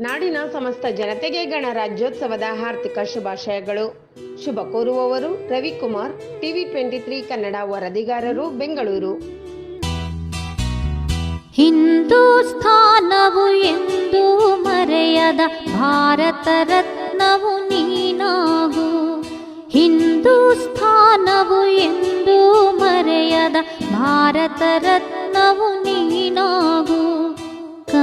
ನಾಡಿನ ಸಮಸ್ತ ಜನತೆಗೆ ಗಣರಾಜ್ಯೋತ್ಸವದ ಹಾರ್ದಿಕ ಶುಭಾಶಯಗಳು. ಶುಭ ಕೋರುವವರು Ravikumar, TV twenty three Kannada ವರದಿಗಾರರು, Bengaluru. ಹಿಂದೂಸ್ಥಾನವು ಎಂದು ಮರೆಯದ ಭಾರತ ರತ್ನವು ನೀನಾಗು. ಹಿಂದೂಸ್ಥಾನವು ಎಂದು ಮರೆಯದ ಭಾರತ ರತ್ನವು ನೀನಾಗು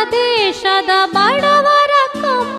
রাধে সদা